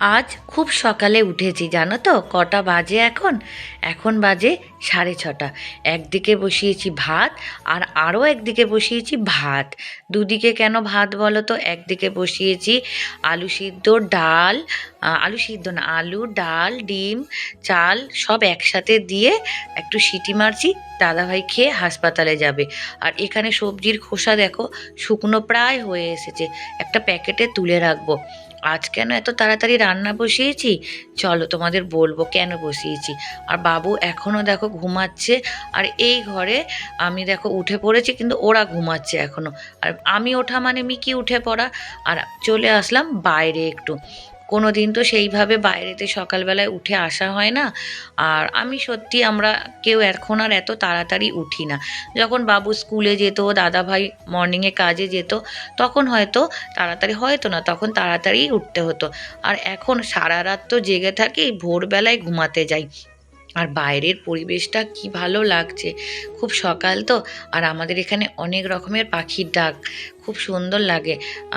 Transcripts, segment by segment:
আজ খুব সকালে উঠেছি, জানো তো? কটা বাজে এখন? এখন বাজে সাড়ে ছটা। একদিকে বসিয়েছি ভাত আর আরও একদিকে বসিয়েছি ভাত। দুদিকে কেন ভাত বলো তো? একদিকে বসিয়েছি আলু সিদ্ধ, ডাল আলু সিদ্ধ না, আলু, ডাল, ডিম, চাল সব একসাথে দিয়ে একটু সিটি মারছি, দাদাভাই খেয়ে হাসপাতালে যাবে। আর এখানে সবজির খোসা দেখো, শুকনো প্রায় হয়ে এসেছে। একটা প্যাকেটে তুলে রাখব। আজ কেন এত তাড়াতাড়ি রান্না বসিয়েছি? চলো তোমাদের বলব কেন বসিয়েছি? আর বাবু এখনও দেখো ঘুমাচ্ছে, আর এই ঘরে আমি দেখো উঠে পড়েছি কিন্তু ওরা ঘুমাচ্ছে এখনও আর আমি ওঠা মানে মিকি উঠে পড়া। আর চলে আসলাম বাইরে একটু। কোনো দিন তো সেইভাবে বাইরেতে সকালবেলায় উঠে আসা হয় না। আর আমি সত্যি আমরা কেউ এখন আর এত তাড়াতাড়ি উঠি না। যখন বাবু স্কুলে যেত দাদা ভাই মর্নিংয়ে কাজে যেত, তখন হয়তো তাড়াতাড়ি, হয়তো না, তখন তাড়াতাড়ি উঠতে হতো। আর এখন সারা রাত তো জেগে থাকি, ভোরবেলায় ঘুমাতে যাই। আর বাইরের পরিবেশটা কি ভালো লাগছে। খুব সকাল তো, আর আমাদের এখানে অনেক রকমের পাখির ডাক খুব সুন্দর লাগে।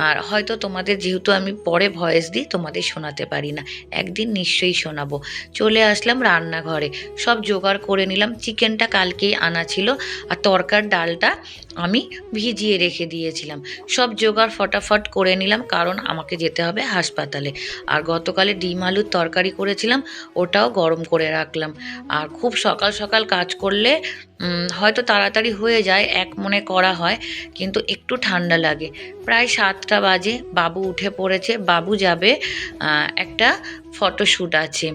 আর হয়তো তোমাদের যেহেতু আমি পরে ভয়েস দিই, তোমাদের শোনাতে পারি না। একদিন নিশ্চয়ই শোনাবো। চলে আসলাম রান্নাঘরে। সব জোগাড় করে নিলাম। চিকেনটা কালকেই আনা ছিল। আর তরকার ডালটা আমি ভিজিয়ে রেখে দিয়েছিলাম। সব জোগাড় ফটাফট করে নিলাম, কারণ আমাকে যেতে হবে হাসপাতালে। আর গতকালে ডিম আলুর তরকারি করেছিলাম, ওটাও গরম করে রাখলাম। আর খুব সকাল সকাল কাজ করলে হয়তো তাড়াতাড়ি হয়ে যায়, এক মনে করা হয়, কিন্তু একটু ঠান্ডা লাগে। প্রায় সাতটা বাজে, বাবু উঠে পড়েছে। বাবু যাবে একটা ফটোশ্যুট আছে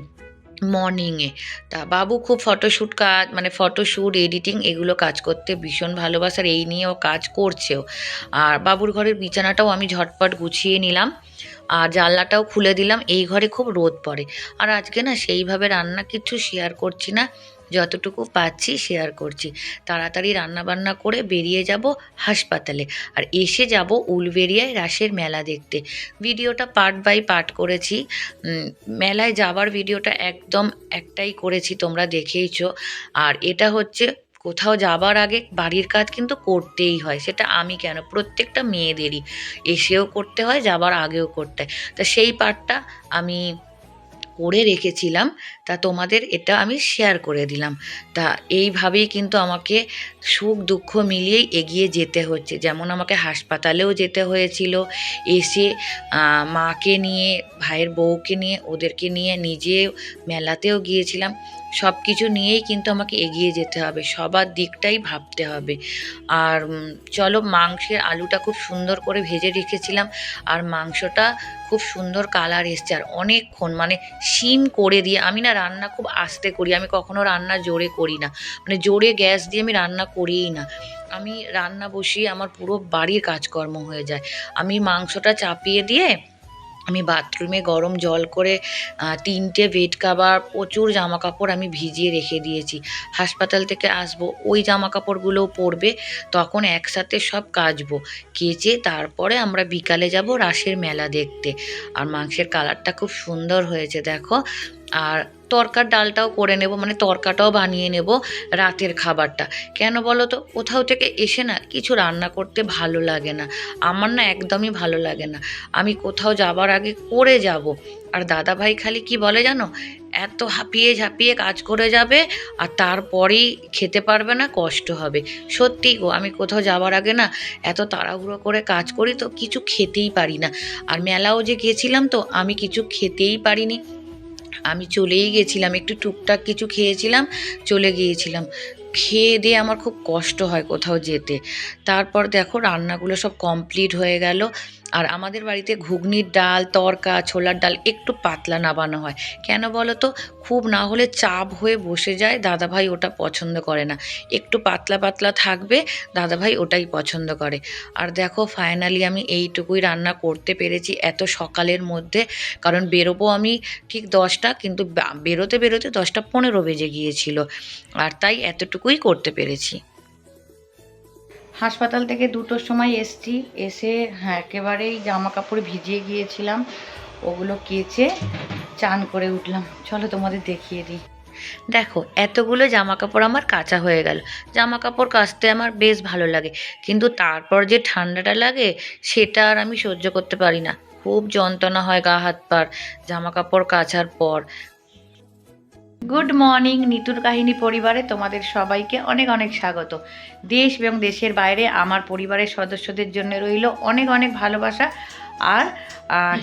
মর্নিংয়ে তা বাবু খুব ফটোশ্যুট কাজ মানে ফটোশ্যুট এডিটিং এগুলো কাজ করতে ভীষণ ভালোবাসার এই নিয়েও কাজ করছেও। আর বাবুর ঘরের বিছানাটাও আমি ঝটপট গুছিয়ে নিলাম, আর জানলাটাও খুলে দিলাম। এই ঘরে খুব রোদ পড়ে। আর আজকে না সেইভাবে রান্না কিছু শেয়ার করছি না। যতটুকু পাচ্ছি শেয়ার করছি। তাড়াতাড়ি রান্নাবান্না করে বেরিয়ে যাব হাসপাতালে আর এসে যাব উলবেরিয়ায় রাসের মেলা দেখতে। ভিডিওটা পার্ট বাই পার্ট করেছি। মেলায় যাবার ভিডিওটা একদম একটাই করেছি, তোমরা দেখেইছ। আর এটা হচ্ছে কোথাও যাবার আগে বাড়ির কাজ কিন্তু করতেই হয়, সেটা আমি কেন? প্রত্যেকটা মেয়েদেরই। এসেও করতে হয় যাবার আগেও করতে হয়। তা সেই পার্টটা আমি করে রেখেছিলাম, তা তোমাদের এটা আমি শেয়ার করে দিলাম। তা এইভাবেই কিন্তু আমাকে সুখ দুঃখ মিলিয়েই এগিয়ে যেতে হচ্ছে। যেমন আমাকে হাসপাতালেও যেতে হয়েছিল, এসে মাকে নিয়ে, ভাইয়ের বউকে নিয়ে, ওদেরকে নিয়ে নিজে মেলাতেও গিয়েছিলাম। সব কিছু নিয়েই কিন্তু আমাকে এগিয়ে যেতে হবে, সবার দিকটাই ভাবতে হবে। আর চলো মাংসের আলুটা খুব সুন্দর করে ভেজে রেখেছিলাম, আর মাংসটা খুব সুন্দর কালার এসছে, আর অনেকক্ষণ মানে শিম করে দিয়ে, আমি না রান্না খুব আস্তে করি, আমি কখনো রান্না জোরে করি না মানে জোরে গ্যাস দিয়ে আমি রান্না করিই না। আমি রান্না বসিয়ে আমার পুরো বাড়ির কাজকর্ম হয়ে যায়। আমি মাংসটা চাপিয়ে দিয়ে আমি বাথরুমে গরম জল করে তিনটে বেড কাভার প্রচুর জামা কাপড় আমি ভিজিয়ে রেখে দিয়েছি। হাসপাতাল থেকে আসব, ওই জামা কাপড়গুলোও পরবে, তখন একসাথে সব কাচবো, কেচে তারপরে আমরা বিকালে যাব রাসের মেলা দেখতে। আর মাংসের কালারটা খুব সুন্দর হয়েছে, দেখো। আর তরকার ডালটাও করে নেব মানে তরকাটাও বানিয়ে নেব রাতের খাবারটা। কেন বলো তো? কোথাও থেকে এসে না কিছু রান্না করতে ভালো লাগে না। আমার না একদমই ভালো লাগে না। আমি কোথাও যাবার আগে করে যাব। আর দাদা ভাই খালি কি বলে জানো? এত হাঁপিয়ে ঝাঁপিয়ে কাজ করে যাবে আর তারপরেই খেতে পারবে না, কষ্ট হবে। সত্যি গো, আমি কোথাও যাবার আগে না এত তাড়াহুড়ো করে কাজ করি তো কিছু খেতেই পারি না। আর মেলাও যে গেছিলাম তো আমি কিছু খেতেই পারিনি। আমি চলেই গেছিলাম, একটু টুকটাক কিছু খেয়েছিলাম, চলে গিয়েছিলাম। খেয়ে দিয়ে আমার খুব কষ্ট হয় কোথাও যেতে। তারপর দেখো রান্নাগুলো সব কমপ্লিট হয়ে গেল। আর আমাদের বাড়িতে ঘুগনির ডাল, তরকা, ছোলার ডাল একটু পাতলা নাবানো হয়। কেন বলো তো খুব না হলে চাপ হয়ে বসে যায়, দাদাভাই ওটা পছন্দ করে না। একটু পাতলা পাতলা থাকবে, দাদাভাই ওটাই পছন্দ করে। আর দেখো ফাইনালি আমি এইটুকুই রান্না করতে পেরেছি এত সকালের মধ্যে। কারণ বেরোবো আমি ঠিক দশটা, কিন্তু বেরোতে বেরোতে দশটা পনেরো বেজে গিয়েছিল। আর তাই এতটুকুই করতে পেরেছি। হাসপাতাল থেকে দুটোর সময় এসছি। এসে হ্যাঁ একেবারেই জামা কাপড় ভিজিয়ে গিয়েছিলাম। ওগুলো কেচে চান করে উঠলাম। চলো তোমাদের দেখিয়ে দিই। দেখো, এতগুলো জামা কাপড় আমার কাচা হয়ে গেল। জামা কাপড় কাচতে আমার বেশ ভালো লাগে। কিন্তু তারপর যে ঠান্ডাটা লাগে, সেটা আর আমি সহ্য করতে পারি না। খুব যন্ত্রণা হয় গা হাত পার। জামা কাপড় কাচার পর। গুড মর্নিং নিতুর কাহিনী পরিবারে তোমাদের সবাইকে অনেক অনেক স্বাগত। দেশ এবং দেশের বাইরে আমার পরিবারের সদস্যদের জন্য রইল অনেক অনেক ভালোবাসা আর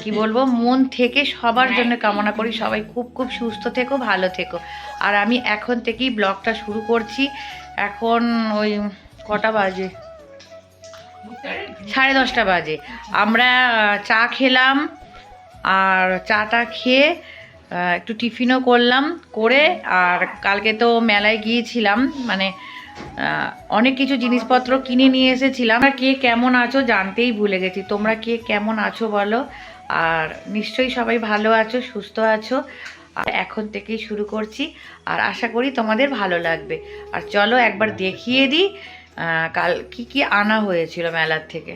কি বলব মন থেকে সবার জন্য কামনা করি সবাই খুব খুব সুস্থ থেকো ভালো থেকো। আর আমি এখন থেকেই ব্লগটা শুরু করছি। এখন ওই কটা বাজে? সাড়ে দশটা বাজে। আমরা চা খেলাম আর চাটা খেয়ে একটু টিফিনও করলাম করে, আর কালকে তো মেলায় গিয়েছিলাম মানে অনেক কিছু জিনিসপত্র কিনে নিয়ে এসেছিলাম। আর কে কেমন আছো জানতেই ভুলে গেছি। তোমরা কে কেমন আছো বলো? আর নিশ্চয়ই সবাই ভালো আছো, সুস্থ আছো। আর এখন থেকেই শুরু করছি, আর আশা করি তোমাদের ভালো লাগবে। আর চলো একবার দেখিয়ে দিই কাল কি কি আনা হয়েছিল মেলার থেকে।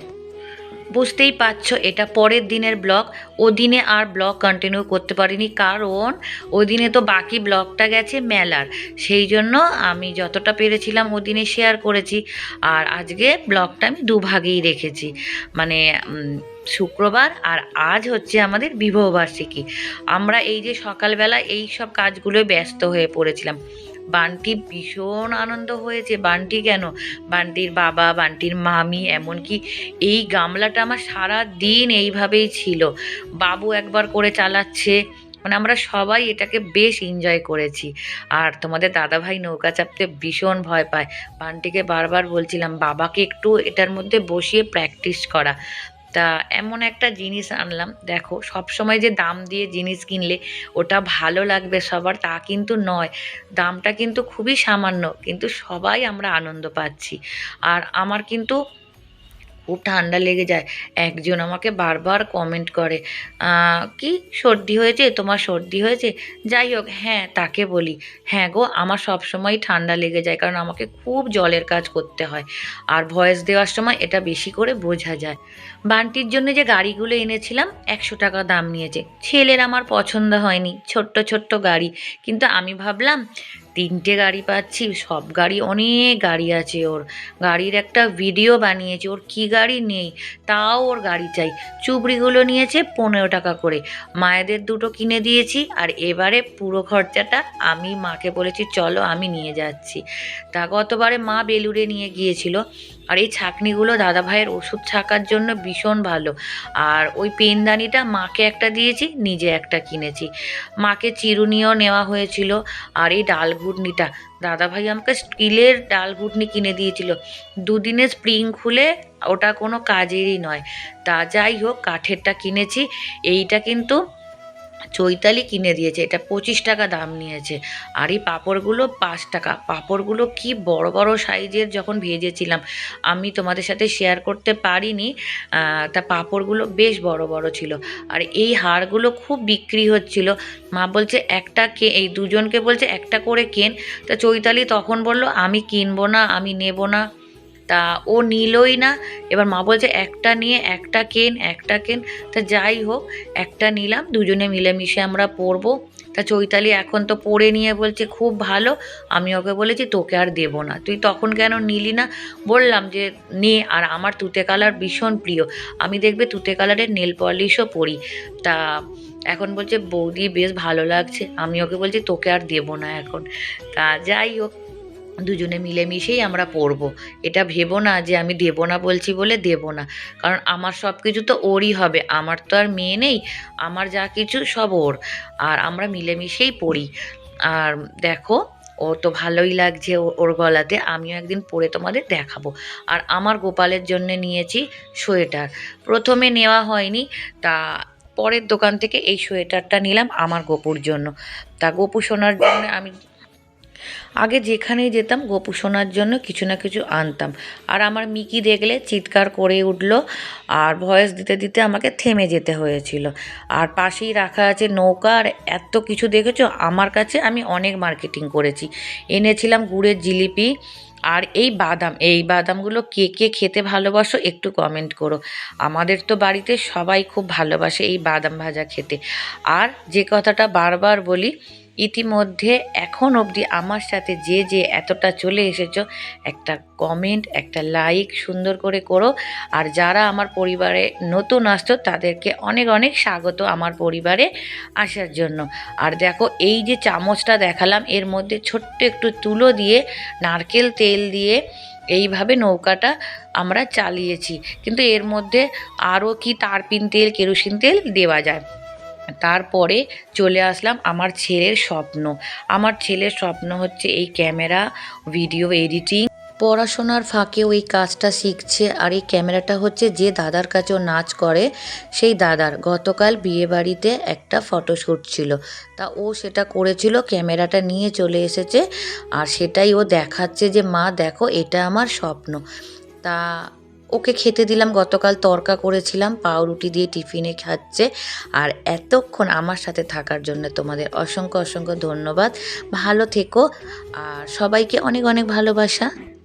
বুঝতেই পারছ, এটা পরের দিনের ব্লগ। ও দিনে আর ব্লগ কন্টিনিউ করতে পারিনি, কারণ ওই দিনে তো বাকি ব্লগটা গেছে মেলার। সেই জন্য আমি যতটা পেরেছিলাম ওই দিনে শেয়ার করেছি, আর আজকে ব্লগটা আমি দুভাগেই রেখেছি। মানে শুক্রবার আর আজ হচ্ছে আমাদের বিবাহবার্ষিকী। আমরা এই যে সকালবেলা এই সব কাজগুলোয় ব্যস্ত হয়ে পড়েছিলাম। বান্টি ভীষণ আনন্দ হয়েছে। বান্টি কেন? বান্টির বাবা, বান্টির মামি, এমনকি এই গামলাটা আমার সারা দিন এইভাবেই ছিল। বাবু একবার করে চালাচ্ছে। মানে আমরা সবাই এটাকে বেশ এনজয় করেছি। আর তোমাদের দাদাভাই নৌকা চাপতে ভীষণ ভয় পায়। বান্টিকে বারবার বলছিলাম, বাবাকে একটু এটার মধ্যে বসিয়ে প্র্যাকটিস করা। তা এমন একটা জিনিস আনলাম। দেখো সব সময় যে দাম দিয়ে জিনিস কিনলে ওটা ভালো লাগবে সবার, তা কিন্তু নয়। দামটা কিন্তু খুবই সামান্য, কিন্তু সবাই আমরা আনন্দ পাচ্ছি। আর আমার কিন্তু খুব ঠান্ডা লেগে যায়। একজন আমাকে বারবার কমেন্ট করে কি সর্দি হয়েছে? তোমার সর্দি হয়েছে? যাই হোক হ্যাঁ তাকে বলি হ্যাঁ গো, আমার সব সময় ঠান্ডা লেগে যায় কারণ আমাকে খুব জলের কাজ করতে হয়। আর ভয়েস দেওয়ার সময় এটা বেশি করে বোঝা যায়। বান্টির জন্য যে গাড়িগুলো এনেছিলাম, একশো টাকা দাম নিয়েছে। ছেলের আমার পছন্দ হয়নি, ছোট্ট ছোট্ট গাড়ি। কিন্তু আমি ভাবলাম তিনটে গাড়ি পাচ্ছি, সব গাড়ি, অনেক গাড়ি আছে ওর। গাড়ির একটা ভিডিও বানিয়েছে, ওর কি গাড়ি নেই, তাও ওর গাড়ি চাই। চুবড়িগুলো নিয়েছে পনেরো টাকা করে। মায়েদের দুটো কিনে দিয়েছি, আর এবারে পুরো খরচাটা আমি মাকে বলেছি, চলো আমি নিয়ে যাচ্ছি। তা গতবারে মা বেলুড়ে নিয়ে গিয়েছিল, আর এই ছাকনিগুলো দাদা ভাইয়ের ওষুধ ছাকার জন্য ভীষণ ভালো। আর ওই পেনদানিটা মাকে একটা দিয়েছি, নিজে একটা কিনেছি। মাকে চিরুনিও নেওয়া হয়েছিল, আর এই ডাল ঘুটনিটা দাদা ভাই আমাকে স্টিলের ডাল ঘুটনি কিনে দিয়েছিল। দুদিনে স্প্রিং খুলে ওটা কোনো কাজেরই নয়। তা যাই হোক, কাঠেরটা কিনেছি। এইটা কিন্তু চৈতালি কিনে দিয়েছে, এটা পঁচিশ টাকা দাম নিয়েছে। আর এই পাঁপড়গুলো পাঁচ টাকা। পাঁপড়গুলো কি বড় বড় সাইজের যখন ভেজেছিলাম, আমি তোমাদের সাথে শেয়ার করতে পারিনি তা পাঁপড়গুলো বেশ বড় বড় ছিল। আর এই হারগুলো খুব বিক্রি হচ্ছিল। মা বলছে, একটা কে এই দুজনকে বলছে, একটা করে কেন? তা চৈতালি তখন বলল, আমি কিনবো না, আমি নেব না। তা ও নিলই না। এবার মা বলছে, একটা নিয়ে একটা কেন একটা কেন। তা যাই হোক, একটা নিলাম, দুজনে মিলেমিশে আমরা পরবো। তা চৈতালি এখন তো পরে নিয়ে বলছে, খুব ভালো, আমি ওকে বলেছি তোকে আর দেবো না। তুই তখন কেন নিলি না? বললাম যে, নে, আর আমার তুতে কালার ভীষণ প্রিয়। আমি দেখবে তুতে কালারের নেল পলিশও পরি। তা এখন বলছে, বৌদি, বেশ ভালো লাগছে। আমি ওকে বলছি, তোকে আর দেবো না এখন। তা যাই হোক দুজনে মিলেমিশেই আমরা পড়ব। এটা ভেবো না যে আমি দেবো না বলছি বলে দেবো না। কারণ আমার সব কিছু তো ওরই হবে। আমার তো আর মেয়ে নেই, আমার যা কিছু সব ওর। আর আমরা মিলেমিশেই পড়ি। আর দেখো, ও তো ভালোই লাগছে ওর গলাতে। আমিও একদিন পরে তোমাদের দেখাবো। আর আমার গোপালের জন্য নিয়েছি সোয়েটার। প্রথমে নেওয়া হয়নি, তা পরের দোকান থেকে এই সোয়েটারটা নিলাম আমার গোপুর জন্য। তা গোপু সোনার জন্য আমি আগে যেখানেই যেতাম গোপু জন্য কিছু না কিছু আনতাম। আর আমার মিকি দেখলে চিৎকার করে উঠল আর ভয়েস দিতে দিতে আমাকে থেমে যেতে হয়েছিল। আর পাশেই রাখা আছে নৌকা আর এত কিছু দেখেছ? আমার কাছে আমি অনেক মার্কেটিং করেছি। এনেছিলাম গুড়ের জিলিপি আর এই বাদাম। এই বাদামগুলো কে কে খেতে ভালোবাসো একটু কমেন্ট করো। আমাদের তো বাড়িতে সবাই খুব ভালোবাসে এই বাদাম ভাজা খেতে। আর যে কথাটা বারবার বলি ইতিমধ্যে এখন অবধি আমার সাথে যে যে এতটা চলে এসেছ, একটা কমেন্ট একটা লাইক সুন্দর করে করো। আর যারা আমার পরিবারে নতুন আসতো তাদেরকে অনেক অনেক স্বাগত আমার পরিবারে আসার জন্য। আর দেখো, এই যে চামচটা দেখালাম, এর মধ্যে ছোট্ট একটু তুলো দিয়ে, নারকেল তেল দিয়ে এইভাবে নৌকাটা আমরা চালিয়েছি। কিন্তু এর মধ্যে আরও কি তারপিন তেল, কেরোসিন তেল দেওয়া যায়। তারপরে চলে আসলাম আমার ছেলের স্বপ্ন। আমার ছেলের স্বপ্ন হচ্ছে এই ক্যামেরা ভিডিও এডিটিং। পড়াশোনার ফাঁকে ওই কাজটা শিখছে আর এই ক্যামেরাটা হচ্ছে যে দাদার কাছেও নাচ করে, সেই দাদার। গতকাল বিয়েবাড়িতে একটা ফটোশ্যুট ছিল। তা ও সেটা করেছিল, ক্যামেরাটা নিয়ে চলে এসেছে আর সেটাই ও দেখাচ্ছে যে, মা, দেখো, এটা আমার স্বপ্ন। তা ওকে খেতে দিলাম, গতকাল তরকা করেছিলাম, পাউরুটি দিয়ে টিফিনে খাচ্ছে। আর এতক্ষণ আমার সাথে থাকার জন্য তোমাদের অসংখ্য অসংখ্য ধন্যবাদ। ভালো থেকো। আর সবাইকে অনেক অনেক ভালোবাসা।